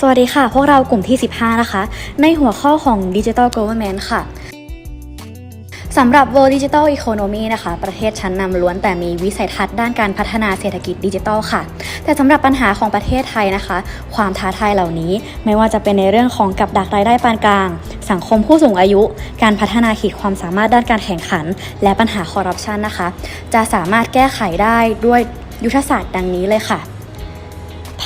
สวัสดีค่ะ พวกเรากลุ่มที่ 15 นะคะ ในหัวข้อของ Digital Government ค่ะสำหรับ World Digital Economy นะคะ ประเทศชั้นนำล้วนแต่มีวิสัยทัศน์ด้านการพัฒนาเศรษฐกิจดิจิทัลค่ะ แต่สำหรับปัญหาของประเทศไทยนะคะ ความท้าทายเหล่านี้ไม่ว่าจะเป็นในเรื่องของกับดักรายได้ปานกลาง สังคมผู้สูงอายุ การพัฒนาขีดความสามารถด้านการแข่งขัน และปัญหาคอร์รัปชันนะคะ จะสามารถแก้ไขได้ด้วยยุทธศาสตร์ดังนี้เลยค่ะ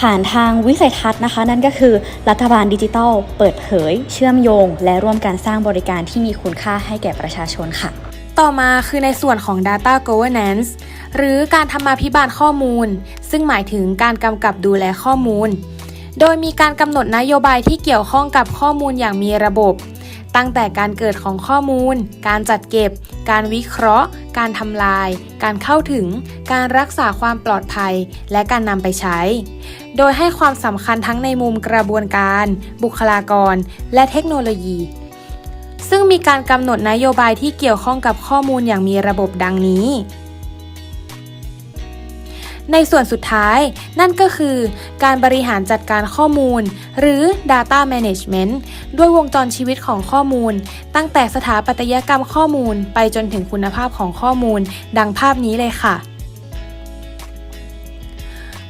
ผ่านทางวิสัยทัศน์นะคะ นั่นก็คือรัฐบาลดิจิทัล เปิดเผย เชื่อมโยง และร่วมกันสร้างบริการที่มีคุณค่าให้แก่ประชาชนค่ะ ต่อมาคือในส่วนของ Data Governance หรือการทำมาพิบาลข้อมูล ซึ่งหมายถึงการกำกับดูแลข้อมูล โดยมีการกำหนดนโยบายที่เกี่ยวข้องกับข้อมูลอย่างมีระบบ ตั้งแต่การเกิดของข้อมูล การจัดเก็บ การวิเคราะห์ การทำลาย การเข้าถึง การรักษาความปลอดภัย และการนำไปใช้ โดยให้ความสำคัญทั้งในมุมกระบวนการ บุคลากร และเทคโนโลยี ซึ่งมีการกำหนดนโยบายที่เกี่ยวข้องกับข้อมูลอย่างมีระบบดังนี้ ในส่วนสุดท้าย นั่นก็คือการบริหารจัดการข้อมูล หรือ Data Management ด้วยวงจรชีวิตของข้อมูล ตั้งแต่สถาปัตยกรรมข้อมูล ไปจนถึงคุณภาพของข้อมูล ดังภาพนี้เลยค่ะ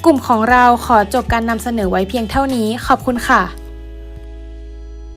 กลุ่มของเราขอจบการนำเสนอไว้เพียงเท่านี้ ขอบคุณค่ะ